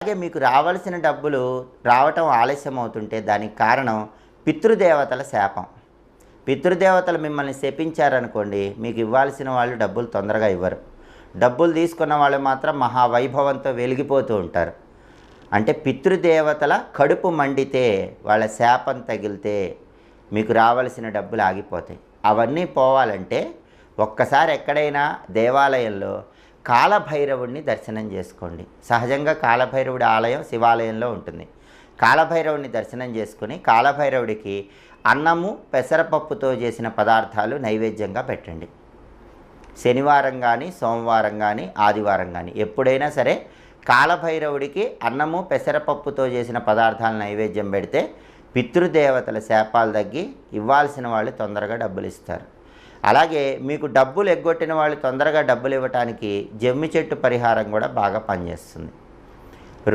అలాగే మీకు రావాల్సిన డబ్బులు రావటం ఆలస్యం అవుతుంటే దానికి కారణం పితృదేవతల శాపం. పితృదేవతలు మిమ్మల్ని శపించారనుకోండి మీకు ఇవ్వాల్సిన వాళ్ళు డబ్బులు తొందరగా ఇవ్వరు. డబ్బులు తీసుకున్న వాళ్ళు మాత్రం మహావైభవంతో వెలిగిపోతూ ఉంటారు. అంటే పితృదేవతల కడుపు మండితే వాళ్ళ శాపం తగిలితే మీకు రావలసిన డబ్బులు ఆగిపోతాయి. అవన్నీ పోవాలంటే ఒక్కసారి ఎక్కడైనా దేవాలయంలో కాలభైరవుడిని దర్శనం చేసుకోండి. సహజంగా కాలభైరవుడి ఆలయం శివాలయంలో ఉంటుంది. కాలభైరవుడిని దర్శనం చేసుకుని కాలభైరవుడికి అన్నము పెసరపప్పుతో చేసిన పదార్థాలు నైవేద్యంగా పెట్టండి. శనివారం కానీ సోమవారం కానీ ఆదివారం కానీ ఎప్పుడైనా సరే కాలభైరవుడికి అన్నము పెసరపప్పుతో చేసిన పదార్థాలు నైవేద్యం పెడితే పితృదేవతల శాపాలు తగ్గి ఇవ్వాల్సిన వాళ్ళు తొందరగా డబ్బులు ఇస్తారు. అలాగే మీకు డబ్బులు ఎగ్గొట్టిన వాళ్ళు తొందరగా డబ్బులు ఇవ్వటానికి జమ్మి చెట్టు పరిహారం కూడా బాగా పనిచేస్తుంది.